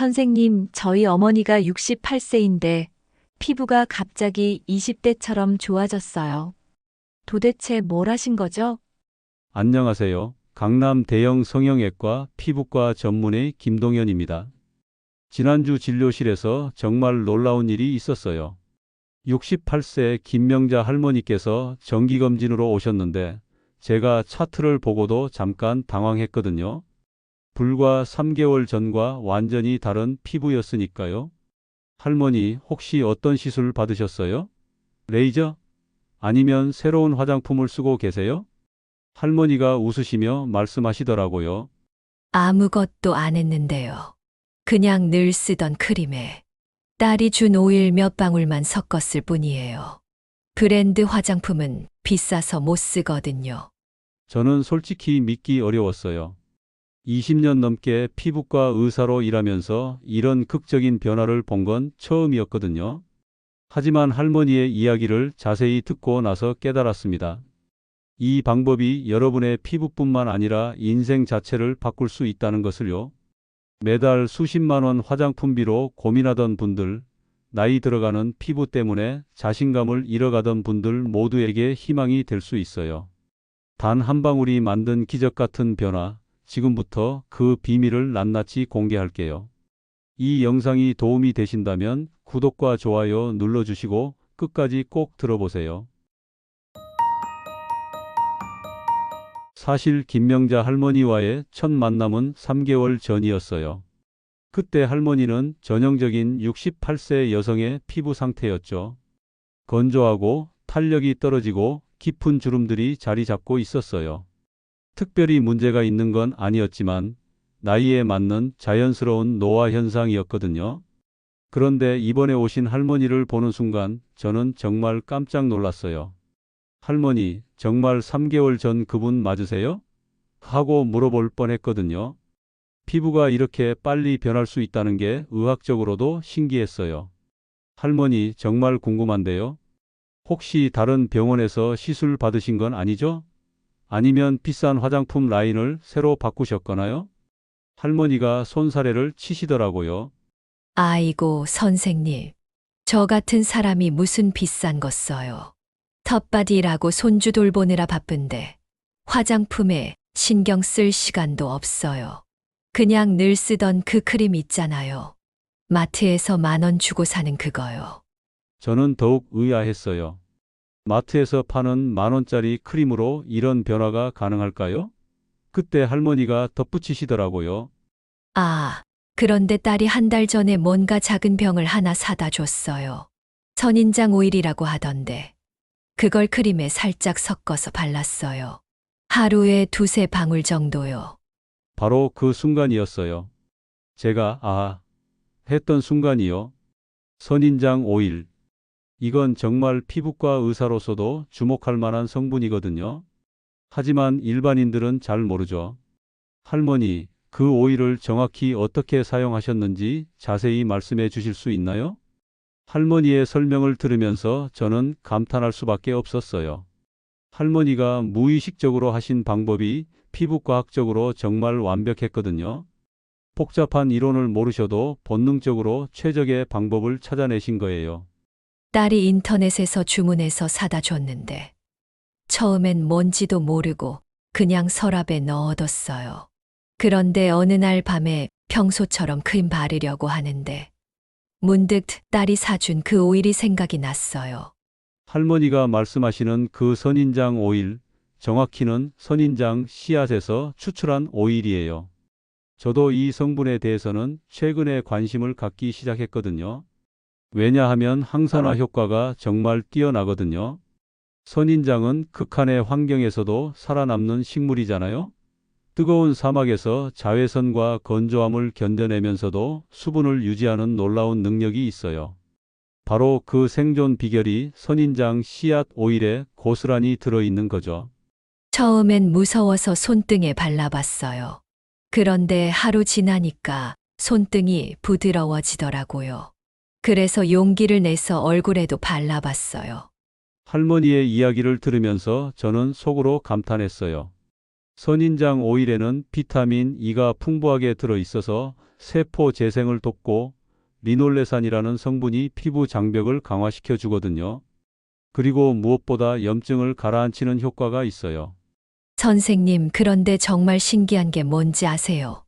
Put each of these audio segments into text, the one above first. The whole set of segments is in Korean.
선생님, 저희 어머니가 68세인데 피부가 갑자기 20대처럼 좋아졌어요. 도대체 뭘 하신 거죠? 안녕하세요. 강남 대형 성형외과 피부과 전문의 김동현입니다. 지난주 진료실에서 정말 놀라운 일이 있었어요. 68세 김명자 할머니께서 정기검진으로 오셨는데 제가 차트를 보고도 잠깐 당황했거든요. 불과 3개월 전과 완전히 다른 피부였으니까요. 할머니, 혹시 어떤 시술 받으셨어요? 레이저? 아니면 새로운 화장품을 쓰고 계세요? 할머니가 웃으시며 말씀하시더라고요. 아무것도 안 했는데요. 그냥 늘 쓰던 크림에 딸이 준 오일 몇 방울만 섞었을 뿐이에요. 브랜드 화장품은 비싸서 못 쓰거든요. 저는 솔직히 믿기 어려웠어요. 20년 넘게 피부과 의사로 일하면서 이런 극적인 변화를 본 건 처음이었거든요. 하지만 할머니의 이야기를 자세히 듣고 나서 깨달았습니다. 이 방법이 여러분의 피부뿐만 아니라 인생 자체를 바꿀 수 있다는 것을요. 매달 수십만 원 화장품비로 고민하던 분들, 나이 들어가는 피부 때문에 자신감을 잃어가던 분들 모두에게 희망이 될 수 있어요. 단 한 방울이 만든 기적 같은 변화, 지금부터 그 비밀을 낱낱이 공개할게요. 이 영상이 도움이 되신다면 구독과 좋아요 눌러주시고 끝까지 꼭 들어보세요. 사실 김명자 할머니와의 첫 만남은 3개월 전이었어요. 그때 할머니는 전형적인 68세 여성의 피부 상태였죠. 건조하고 탄력이 떨어지고 깊은 주름들이 자리 잡고 있었어요. 특별히 문제가 있는 건 아니었지만 나이에 맞는 자연스러운 노화 현상이었거든요. 그런데 이번에 오신 할머니를 보는 순간 저는 정말 깜짝 놀랐어요. 할머니, 정말 3개월 전 그분 맞으세요? 하고 물어볼 뻔했거든요. 피부가 이렇게 빨리 변할 수 있다는 게 의학적으로도 신기했어요. 할머니, 정말 궁금한데요. 혹시 다른 병원에서 시술 받으신 건 아니죠? 아니면 비싼 화장품 라인을 새로 바꾸셨거나요? 할머니가 손사래를 치시더라고요. 아이고, 선생님. 저 같은 사람이 무슨 비싼 것 써요. 텃밭이라고 손주 돌보느라 바쁜데 화장품에 신경 쓸 시간도 없어요. 그냥 늘 쓰던 그 크림 있잖아요. 마트에서 만 원 주고 사는 그거요. 저는 더욱 의아했어요. 마트에서 파는 만 원짜리 크림으로 이런 변화가 가능할까요? 그때 할머니가 덧붙이시더라고요. 아, 그런데 딸이 한 달 전에 뭔가 작은 병을 하나 사다 줬어요. 선인장 오일이라고 하던데. 그걸 크림에 살짝 섞어서 발랐어요. 하루에 두세 방울 정도요. 바로 그 순간이었어요. 제가 아 했던 순간이요. 선인장 오일. 이건 정말 피부과 의사로서도 주목할 만한 성분이거든요. 하지만 일반인들은 잘 모르죠. 할머니, 그 오일을 정확히 어떻게 사용하셨는지 자세히 말씀해 주실 수 있나요? 할머니의 설명을 들으면서 저는 감탄할 수밖에 없었어요. 할머니가 무의식적으로 하신 방법이 피부과학적으로 정말 완벽했거든요. 복잡한 이론을 모르셔도 본능적으로 최적의 방법을 찾아내신 거예요. 딸이 인터넷에서 주문해서 사다 줬는데 처음엔 뭔지도 모르고 그냥 서랍에 넣어뒀어요. 그런데 어느 날 밤에 평소처럼 크림 바르려고 하는데 문득 딸이 사준 그 오일이 생각이 났어요. 할머니가 말씀하시는 그 선인장 오일, 정확히는 선인장 씨앗에서 추출한 오일이에요. 저도 이 성분에 대해서는 최근에 관심을 갖기 시작했거든요. 왜냐하면 항산화 효과가 정말 뛰어나거든요. 선인장은 극한의 환경에서도 살아남는 식물이잖아요. 뜨거운 사막에서 자외선과 건조함을 견뎌내면서도 수분을 유지하는 놀라운 능력이 있어요. 바로 그 생존 비결이 선인장 씨앗 오일에 고스란히 들어있는 거죠. 처음엔 무서워서 손등에 발라봤어요. 그런데 하루 지나니까 손등이 부드러워지더라고요. 그래서 용기를 내서 얼굴에도 발라봤어요. 할머니의 이야기를 들으면서 저는 속으로 감탄했어요. 선인장 오일에는 비타민 E가 풍부하게 들어 있어서 세포 재생을 돕고 리놀레산이라는 성분이 피부 장벽을 강화시켜 주거든요. 그리고 무엇보다 염증을 가라앉히는 효과가 있어요. 선생님, 그런데 정말 신기한 게 뭔지 아세요?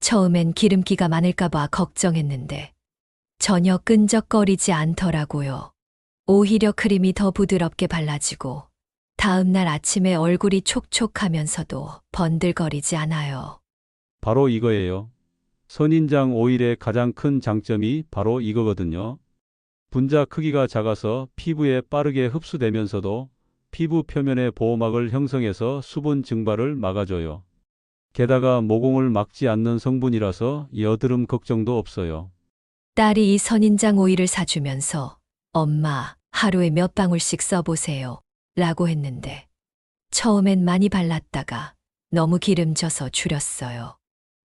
처음엔 기름기가 많을까봐 걱정했는데 전혀 끈적거리지 않더라고요. 오히려 크림이 더 부드럽게 발라지고 다음날 아침에 얼굴이 촉촉하면서도 번들거리지 않아요. 바로 이거예요. 선인장 오일의 가장 큰 장점이 바로 이거거든요. 분자 크기가 작아서 피부에 빠르게 흡수되면서도 피부 표면의 보호막을 형성해서 수분 증발을 막아줘요. 게다가 모공을 막지 않는 성분이라서 여드름 걱정도 없어요. 딸이 이 선인장 오일을 사주면서 엄마, 하루에 몇 방울씩 써보세요. 라고 했는데 처음엔 많이 발랐다가 너무 기름져서 줄였어요.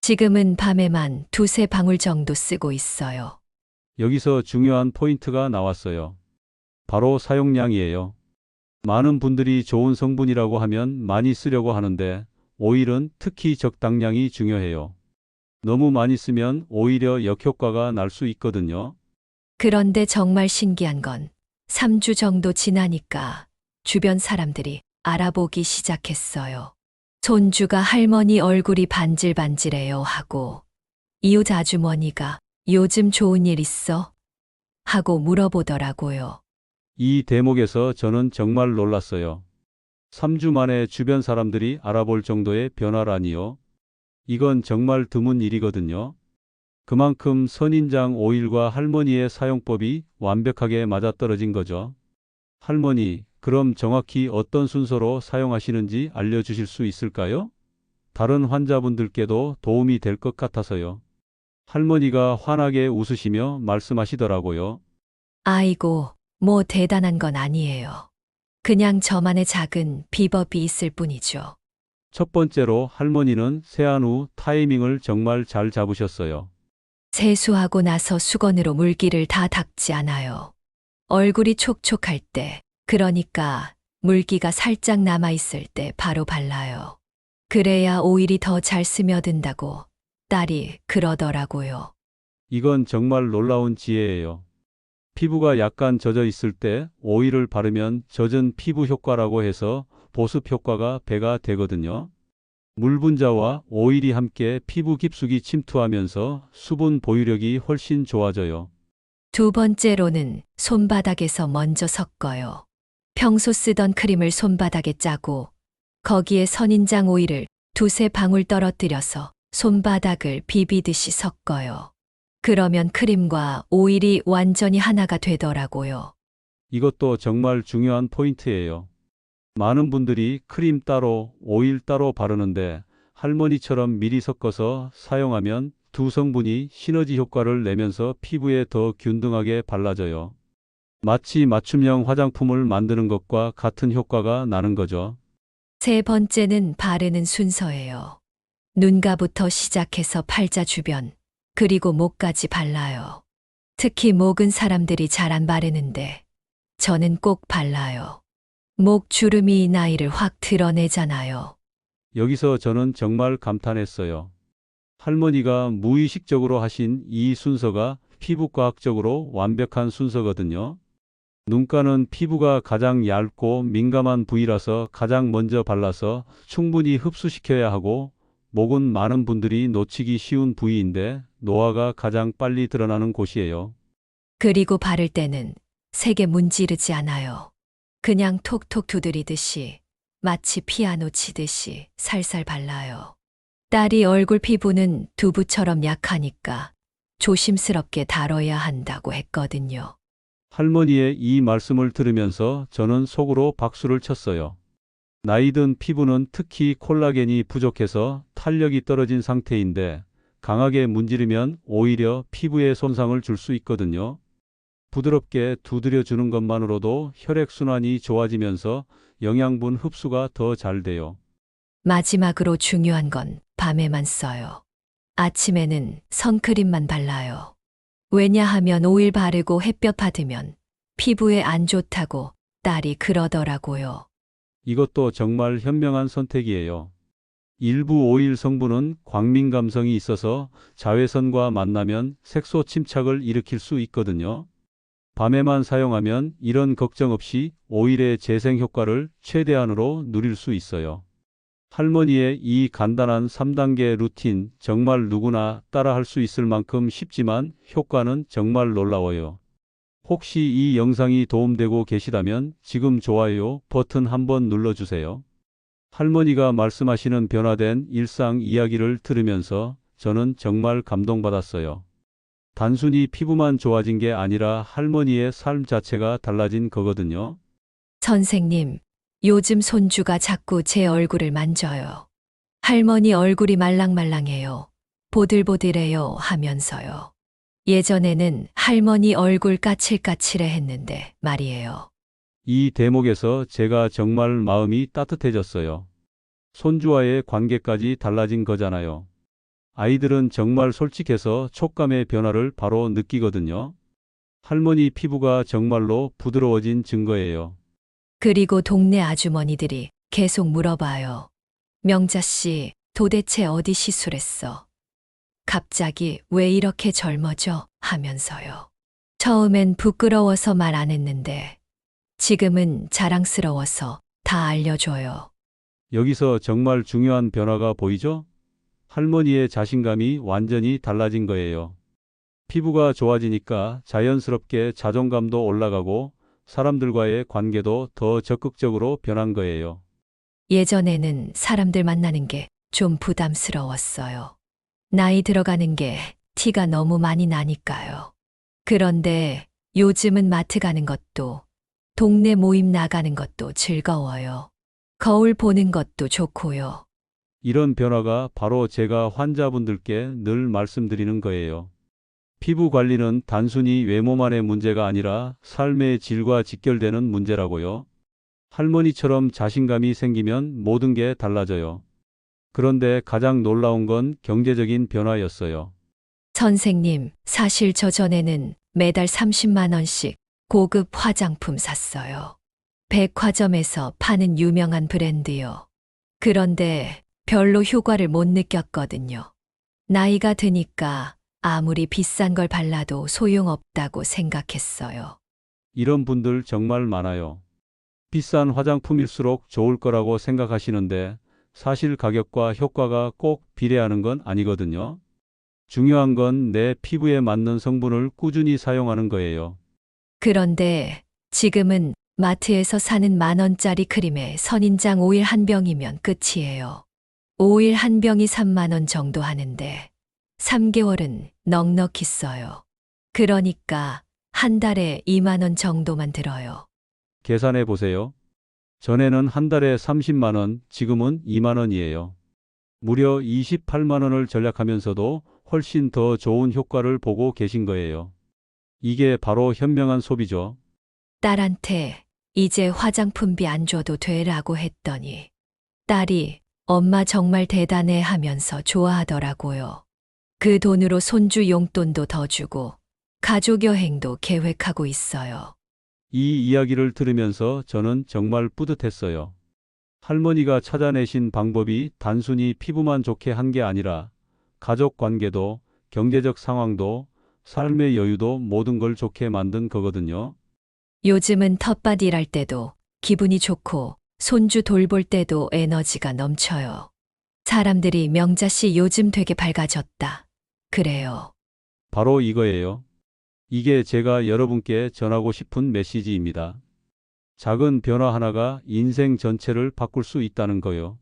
지금은 밤에만 두세 방울 정도 쓰고 있어요. 여기서 중요한 포인트가 나왔어요. 바로 사용량이에요. 많은 분들이 좋은 성분이라고 하면 많이 쓰려고 하는데 오일은 특히 적당량이 중요해요. 너무 많이 쓰면 오히려 역효과가 날 수 있거든요. 그런데 정말 신기한 건 3주 정도 지나니까 주변 사람들이 알아보기 시작했어요. 손주가 할머니 얼굴이 반질반질해요 하고 이웃 아주머니가 요즘 좋은 일 있어? 하고 물어보더라고요. 이 대목에서 저는 정말 놀랐어요. 3주 만에 주변 사람들이 알아볼 정도의 변화라니요. 이건 정말 드문 일이거든요. 그만큼 선인장 오일과 할머니의 사용법이 완벽하게 맞아떨어진 거죠. 할머니, 그럼 정확히 어떤 순서로 사용하시는지 알려주실 수 있을까요? 다른 환자분들께도 도움이 될 것 같아서요. 할머니가 환하게 웃으시며 말씀하시더라고요. 아이고, 뭐 대단한 건 아니에요. 그냥 저만의 작은 비법이 있을 뿐이죠. 첫 번째로 할머니는 세안 후 타이밍을 정말 잘 잡으셨어요. 세수하고 나서 수건으로 물기를 다 닦지 않아요. 얼굴이 촉촉할 때, 그러니까 물기가 살짝 남아있을 때 바로 발라요. 그래야 오일이 더 잘 스며든다고 딸이 그러더라고요. 이건 정말 놀라운 지혜예요. 피부가 약간 젖어 있을 때 오일을 바르면 젖은 피부 효과라고 해서 보습 효과가 배가 되거든요. 물 분자와 오일이 함께 피부 깊숙이 침투하면서 수분 보유력이 훨씬 좋아져요. 두 번째로는 손바닥에서 먼저 섞어요. 평소 쓰던 크림을 손바닥에 짜고 거기에 선인장 오일을 두세 방울 떨어뜨려서 손바닥을 비비듯이 섞어요. 그러면 크림과 오일이 완전히 하나가 되더라고요. 이것도 정말 중요한 포인트예요. 많은 분들이 크림 따로, 오일 따로 바르는데 할머니처럼 미리 섞어서 사용하면 두 성분이 시너지 효과를 내면서 피부에 더 균등하게 발라져요. 마치 맞춤형 화장품을 만드는 것과 같은 효과가 나는 거죠. 세 번째는 바르는 순서예요. 눈가부터 시작해서 팔자 주변, 그리고 목까지 발라요. 특히 목은 사람들이 잘 안 바르는데 저는 꼭 발라요. 목 주름이 나이를 확 드러내잖아요. 여기서 저는 정말 감탄했어요. 할머니가 무의식적으로 하신 이 순서가 피부과학적으로 완벽한 순서거든요. 눈가는 피부가 가장 얇고 민감한 부위라서 가장 먼저 발라서 충분히 흡수시켜야 하고, 목은 많은 분들이 놓치기 쉬운 부위인데 노화가 가장 빨리 드러나는 곳이에요. 그리고 바를 때는 세게 문지르지 않아요. 그냥 톡톡 두드리듯이 마치 피아노 치듯이 살살 발라요. 딸이 얼굴 피부는 두부처럼 약하니까 조심스럽게 다뤄야 한다고 했거든요. 할머니의 이 말씀을 들으면서 저는 속으로 박수를 쳤어요. 나이든 피부는 특히 콜라겐이 부족해서 탄력이 떨어진 상태인데 강하게 문지르면 오히려 피부에 손상을 줄 수 있거든요. 부드럽게 두드려 주는 것만으로도 혈액순환이 좋아지면서 영양분 흡수가 더 잘 돼요. 마지막으로 중요한 건 밤에만 써요. 아침에는 선크림만 발라요. 왜냐하면 오일 바르고 햇볕 받으면 피부에 안 좋다고 딸이 그러더라고요. 이것도 정말 현명한 선택이에요. 일부 오일 성분은 광민 감성이 있어서 자외선과 만나면 색소 침착을 일으킬 수 있거든요. 밤에만 사용하면 이런 걱정 없이 오일의 재생 효과를 최대한으로 누릴 수 있어요. 할머니의 이 간단한 3단계 루틴 정말 누구나 따라 할 수 있을 만큼 쉽지만 효과는 정말 놀라워요. 혹시 이 영상이 도움되고 계시다면 지금 좋아요 버튼 한번 눌러주세요. 할머니가 말씀하시는 변화된 일상 이야기를 들으면서 저는 정말 감동받았어요. 단순히 피부만 좋아진 게 아니라 할머니의 삶 자체가 달라진 거거든요. 선생님, 요즘 손주가 자꾸 제 얼굴을 만져요. 할머니 얼굴이 말랑말랑해요. 보들보들해요 하면서요. 예전에는 할머니 얼굴 까칠까칠해 했는데 말이에요. 이 대목에서 제가 정말 마음이 따뜻해졌어요. 손주와의 관계까지 달라진 거잖아요. 아이들은 정말 솔직해서 촉감의 변화를 바로 느끼거든요. 할머니 피부가 정말로 부드러워진 증거예요. 그리고 동네 아주머니들이 계속 물어봐요. 명자 씨, 도대체 어디 시술했어? 갑자기 왜 이렇게 젊어져? 하면서요. 처음엔 부끄러워서 말 안 했는데, 지금은 자랑스러워서 다 알려줘요. 여기서 정말 중요한 변화가 보이죠? 할머니의 자신감이 완전히 달라진 거예요. 피부가 좋아지니까 자연스럽게 자존감도 올라가고 사람들과의 관계도 더 적극적으로 변한 거예요. 예전에는 사람들 만나는 게 좀 부담스러웠어요. 나이 들어가는 게 티가 너무 많이 나니까요. 그런데 요즘은 마트 가는 것도, 동네 모임 나가는 것도 즐거워요. 거울 보는 것도 좋고요. 이런 변화가 바로 제가 환자분들께 늘 말씀드리는 거예요. 피부 관리는 단순히 외모만의 문제가 아니라 삶의 질과 직결되는 문제라고요. 할머니처럼 자신감이 생기면 모든 게 달라져요. 그런데 가장 놀라운 건 경제적인 변화였어요. 선생님, 사실 저 전에는 매달 30만원씩 고급 화장품 샀어요. 백화점에서 파는 유명한 브랜드요. 그런데 별로 효과를 못 느꼈거든요. 나이가 드니까 아무리 비싼 걸 발라도 소용없다고 생각했어요. 이런 분들 정말 많아요. 비싼 화장품일수록 좋을 거라고 생각하시는데 사실 가격과 효과가 꼭 비례하는 건 아니거든요. 중요한 건 내 피부에 맞는 성분을 꾸준히 사용하는 거예요. 그런데 지금은 마트에서 사는 만 원짜리 크림에 선인장 오일 한 병이면 끝이에요. 오일 한 병이 3만 원 정도 하는데 3개월은 넉넉히 써요. 그러니까 한 달에 2만 원 정도만 들어요. 계산해 보세요. 전에는 한 달에 30만 원, 지금은 2만 원이에요. 무려 28만 원을 절약하면서도 훨씬 더 좋은 효과를 보고 계신 거예요. 이게 바로 현명한 소비죠. 딸한테 이제 화장품비 안 줘도 되라고 했더니 딸이 엄마 정말 대단해 하면서 좋아하더라고요. 그 돈으로 손주 용돈도 더 주고 가족 여행도 계획하고 있어요. 이 이야기를 들으면서 저는 정말 뿌듯했어요. 할머니가 찾아내신 방법이 단순히 피부만 좋게 한 게 아니라 가족 관계도 경제적 상황도 삶의 여유도 모든 걸 좋게 만든 거거든요. 요즘은 텃밭 일할 때도 기분이 좋고 손주 돌볼 때도 에너지가 넘쳐요. 사람들이 명자 씨 요즘 되게 밝아졌다. 그래요. 바로 이거예요. 이게 제가 여러분께 전하고 싶은 메시지입니다. 작은 변화 하나가 인생 전체를 바꿀 수 있다는 거요.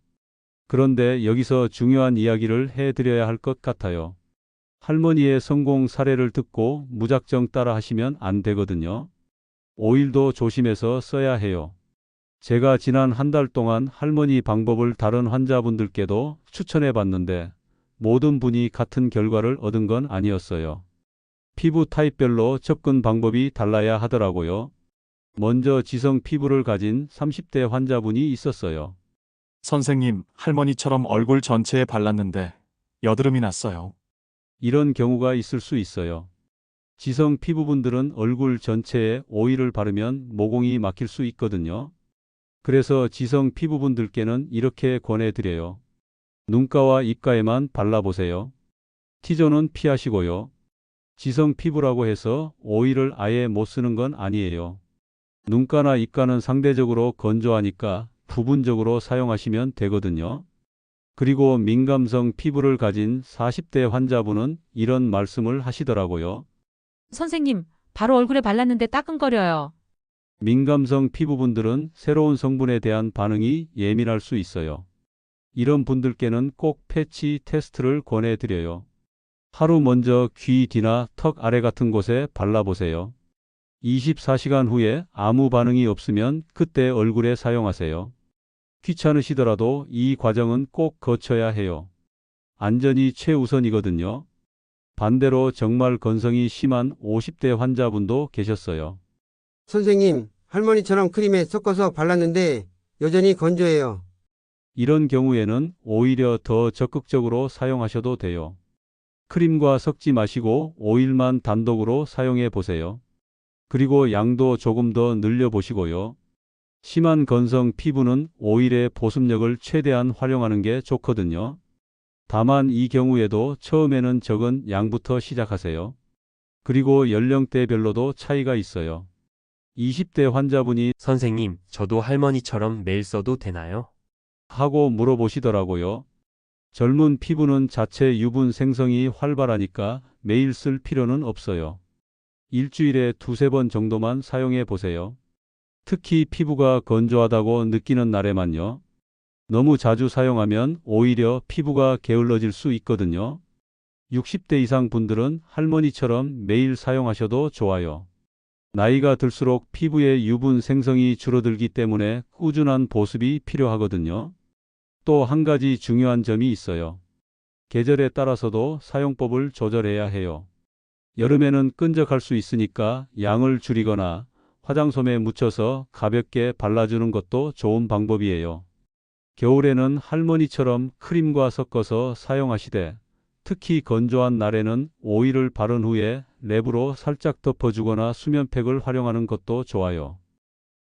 그런데 여기서 중요한 이야기를 해드려야 할 것 같아요. 할머니의 성공 사례를 듣고 무작정 따라 하시면 안 되거든요. 오일도 조심해서 써야 해요. 제가 지난 한 달 동안 할머니 방법을 다른 환자분들께도 추천해 봤는데 모든 분이 같은 결과를 얻은 건 아니었어요. 피부 타입별로 접근 방법이 달라야 하더라고요. 먼저 지성 피부를 가진 30대 환자분이 있었어요. 선생님, 할머니처럼 얼굴 전체에 발랐는데 여드름이 났어요. 이런 경우가 있을 수 있어요. 지성 피부분들은 얼굴 전체에 오일을 바르면 모공이 막힐 수 있거든요. 그래서 지성 피부분들께는 이렇게 권해드려요. 눈가와 입가에만 발라보세요. T존은 피하시고요. 지성 피부라고 해서 오일을 아예 못 쓰는 건 아니에요. 눈가나 입가는 상대적으로 건조하니까 부분적으로 사용하시면 되거든요. 그리고 민감성 피부를 가진 40대 환자분은 이런 말씀을 하시더라고요. 선생님, 바로 얼굴에 발랐는데 따끔거려요. 민감성 피부분들은 새로운 성분에 대한 반응이 예민할 수 있어요. 이런 분들께는 꼭 패치 테스트를 권해드려요. 하루 먼저 귀 뒤나 턱 아래 같은 곳에 발라보세요. 24시간 후에 아무 반응이 없으면 그때 얼굴에 사용하세요. 귀찮으시더라도 이 과정은 꼭 거쳐야 해요. 안전이 최우선이거든요. 반대로 정말 건성이 심한 50대 환자분도 계셨어요. 선생님, 할머니처럼 크림에 섞어서 발랐는데 여전히 건조해요. 이런 경우에는 오히려 더 적극적으로 사용하셔도 돼요. 크림과 섞지 마시고 오일만 단독으로 사용해 보세요. 그리고 양도 조금 더 늘려 보시고요. 심한 건성 피부는 오일의 보습력을 최대한 활용하는 게 좋거든요. 다만 이 경우에도 처음에는 적은 양부터 시작하세요. 그리고 연령대별로도 차이가 있어요. 20대 환자분이 선생님, 저도 할머니처럼 매일 써도 되나요? 하고 물어보시더라고요. 젊은 피부는 자체 유분 생성이 활발하니까 매일 쓸 필요는 없어요. 일주일에 두세 번 정도만 사용해 보세요. 특히 피부가 건조하다고 느끼는 날에만요. 너무 자주 사용하면 오히려 피부가 게을러질 수 있거든요. 60대 이상 분들은 할머니처럼 매일 사용하셔도 좋아요. 나이가 들수록 피부의 유분 생성이 줄어들기 때문에 꾸준한 보습이 필요하거든요. 또 한 가지 중요한 점이 있어요. 계절에 따라서도 사용법을 조절해야 해요. 여름에는 끈적할 수 있으니까 양을 줄이거나 화장솜에 묻혀서 가볍게 발라주는 것도 좋은 방법이에요. 겨울에는 할머니처럼 크림과 섞어서 사용하시되 특히 건조한 날에는 오일을 바른 후에 랩으로 살짝 덮어주거나 수면팩을 활용하는 것도 좋아요.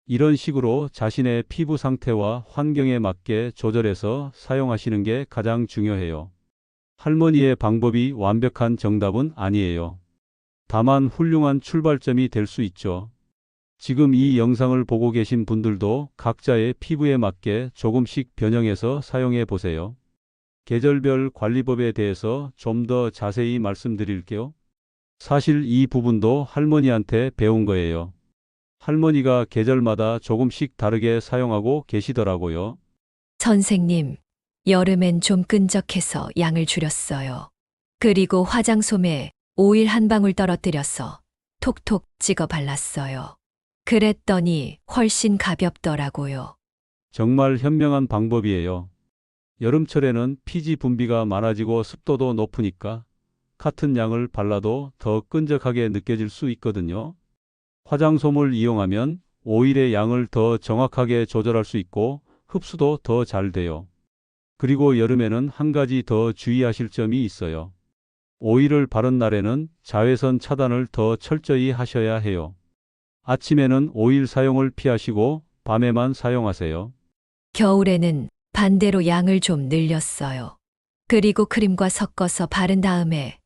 이런 식으로 자신의 피부 상태와 환경에 맞게 조절해서 사용하시는 게 가장 중요해요. 할머니의 방법이 완벽한 정답은 아니에요. 다만 훌륭한 출발점이 될 수 있죠. 지금 이 영상을 보고 계신 분들도 각자의 피부에 맞게 조금씩 변형해서 사용해 보세요. 계절별 관리법에 대해서 좀 더 자세히 말씀드릴게요. 사실 이 부분도 할머니한테 배운 거예요. 할머니가 계절마다 조금씩 다르게 사용하고 계시더라고요. 선생님, 여름엔 좀 끈적해서 양을 줄였어요. 그리고 화장솜에 오일 한 방울 떨어뜨려서 톡톡 찍어 발랐어요. 그랬더니 훨씬 가볍더라고요. 정말 현명한 방법이에요. 여름철에는 피지 분비가 많아지고 습도도 높으니까 같은 양을 발라도 더 끈적하게 느껴질 수 있거든요. 화장솜을 이용하면 오일의 양을 더 정확하게 조절할 수 있고 흡수도 더 잘 돼요. 그리고 여름에는 한 가지 더 주의하실 점이 있어요. 오일을 바른 날에는 자외선 차단을 더 철저히 하셔야 해요. 아침에는 오일 사용을 피하시고 밤에만 사용하세요. 겨울에는 반대로 양을 좀 늘렸어요. 그리고 크림과 섞어서 바른 다음에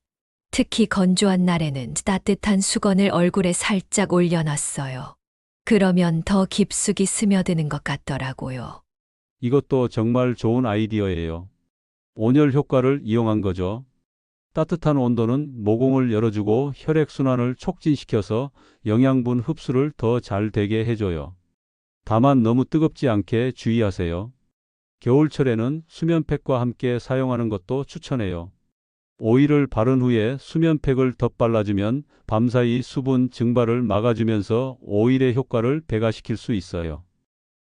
특히 건조한 날에는 따뜻한 수건을 얼굴에 살짝 올려놨어요. 그러면 더 깊숙이 스며드는 것 같더라고요. 이것도 정말 좋은 아이디어예요. 온열 효과를 이용한 거죠. 따뜻한 온도는 모공을 열어주고 혈액순환을 촉진시켜서 영양분 흡수를 더 잘 되게 해줘요. 다만 너무 뜨겁지 않게 주의하세요. 겨울철에는 수면팩과 함께 사용하는 것도 추천해요. 오일을 바른 후에 수면팩을 덧발라주면 밤사이 수분 증발을 막아주면서 오일의 효과를 배가시킬 수 있어요.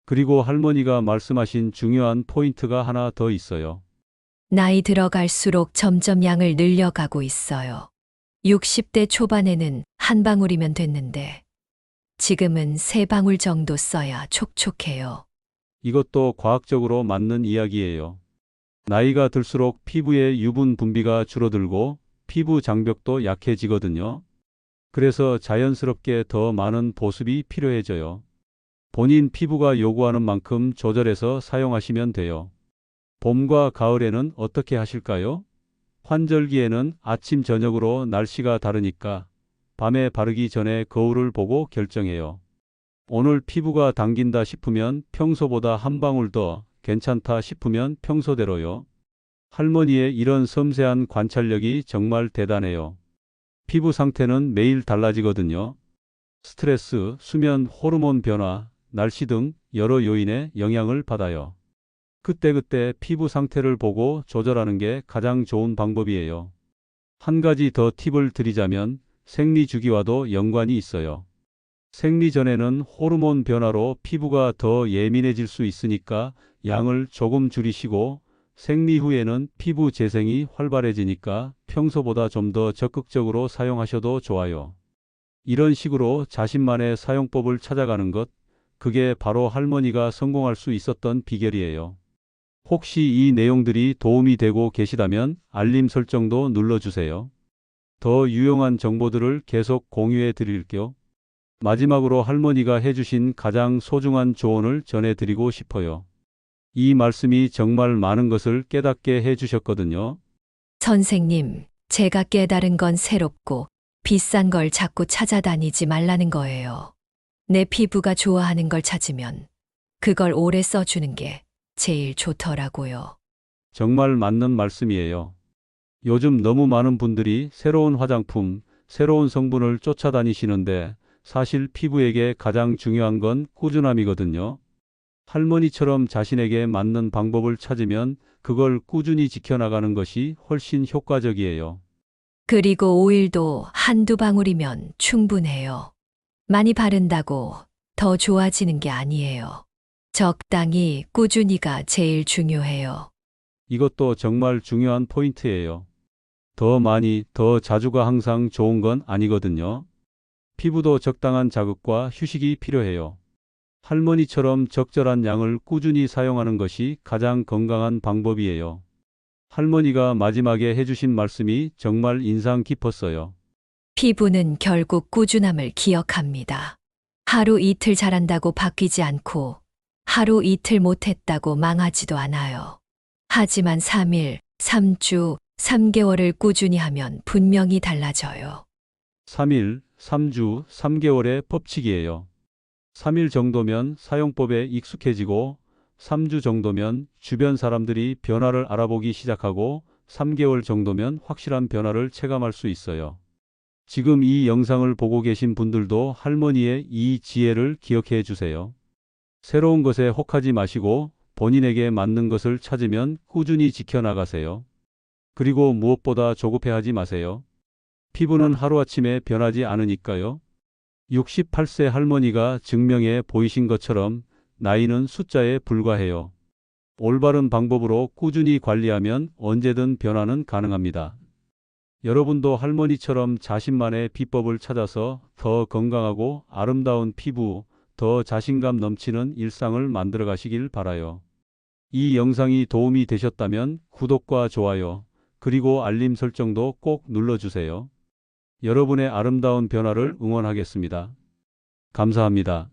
그리고 할머니가 말씀하신 중요한 포인트가 하나 더 있어요. 나이 들어갈수록 점점 양을 늘려가고 있어요. 60대 초반에는 한 방울이면 됐는데 지금은 세 방울 정도 써야 촉촉해요. 이것도 과학적으로 맞는 이야기예요. 나이가 들수록 피부의 유분 분비가 줄어들고 피부 장벽도 약해지거든요. 그래서 자연스럽게 더 많은 보습이 필요해져요. 본인 피부가 요구하는 만큼 조절해서 사용하시면 돼요. 봄과 가을에는 어떻게 하실까요? 환절기에는 아침 저녁으로 날씨가 다르니까 밤에 바르기 전에 거울을 보고 결정해요. 오늘 피부가 당긴다 싶으면 평소보다 한 방울 더 괜찮다 싶으면 평소대로요. 할머니의 이런 섬세한 관찰력이 정말 대단해요. 피부 상태는 매일 달라지거든요. 스트레스, 수면, 호르몬 변화, 날씨 등 여러 요인에 영향을 받아요. 그때그때 피부 상태를 보고 조절하는 게 가장 좋은 방법이에요. 한 가지 더 팁을 드리자면 생리 주기와도 연관이 있어요. 생리 전에는 호르몬 변화로 피부가 더 예민해질 수 있으니까 양을 조금 줄이시고 생리 후에는 피부 재생이 활발해지니까 평소보다 좀 더 적극적으로 사용하셔도 좋아요. 이런 식으로 자신만의 사용법을 찾아가는 것, 그게 바로 할머니가 성공할 수 있었던 비결이에요. 혹시 이 내용들이 도움이 되고 계시다면 알림 설정도 눌러주세요. 더 유용한 정보들을 계속 공유해 드릴게요. 마지막으로 할머니가 해주신 가장 소중한 조언을 전해드리고 싶어요. 이 말씀이 정말 많은 것을 깨닫게 해주셨거든요. 선생님, 제가 깨달은 건 새롭고 비싼 걸 자꾸 찾아다니지 말라는 거예요. 내 피부가 좋아하는 걸 찾으면 그걸 오래 써주는 게 제일 좋더라고요. 정말 맞는 말씀이에요. 요즘 너무 많은 분들이 새로운 화장품, 새로운 성분을 쫓아다니시는데 사실 피부에게 가장 중요한 건 꾸준함이거든요. 할머니처럼 자신에게 맞는 방법을 찾으면 그걸 꾸준히 지켜나가는 것이 훨씬 효과적이에요. 그리고 오일도 한두 방울이면 충분해요. 많이 바른다고 더 좋아지는 게 아니에요. 적당히 꾸준히가 제일 중요해요. 이것도 정말 중요한 포인트예요. 더 많이, 더 자주가 항상 좋은 건 아니거든요. 피부도 적당한 자극과 휴식이 필요해요. 할머니처럼 적절한 양을 꾸준히 사용하는 것이 가장 건강한 방법이에요. 할머니가 마지막에 해주신 말씀이 정말 인상 깊었어요. 피부는 결국 꾸준함을 기억합니다. 하루 이틀 잘한다고 바뀌지 않고 하루 이틀 못했다고 망하지도 않아요. 하지만 3일, 3주, 3개월을 꾸준히 하면 분명히 달라져요. 3일, 3주, 3개월의 법칙이에요. 3일 정도면 사용법에 익숙해지고 3주 정도면 주변 사람들이 변화를 알아보기 시작하고 3개월 정도면 확실한 변화를 체감할 수 있어요. 지금 이 영상을 보고 계신 분들도 할머니의 이 지혜를 기억해 주세요. 새로운 것에 혹하지 마시고 본인에게 맞는 것을 찾으면 꾸준히 지켜나가세요. 그리고 무엇보다 조급해하지 마세요. 피부는 하루아침에 변하지 않으니까요. 68세 할머니가 증명해 보이신 것처럼 나이는 숫자에 불과해요. 올바른 방법으로 꾸준히 관리하면 언제든 변화는 가능합니다. 여러분도 할머니처럼 자신만의 비법을 찾아서 더 건강하고 아름다운 피부, 더 자신감 넘치는 일상을 만들어 가시길 바라요. 이 영상이 도움이 되셨다면 구독과 좋아요, 그리고 알림 설정도 꼭 눌러주세요. 여러분의 아름다운 변화를 응원하겠습니다. 감사합니다.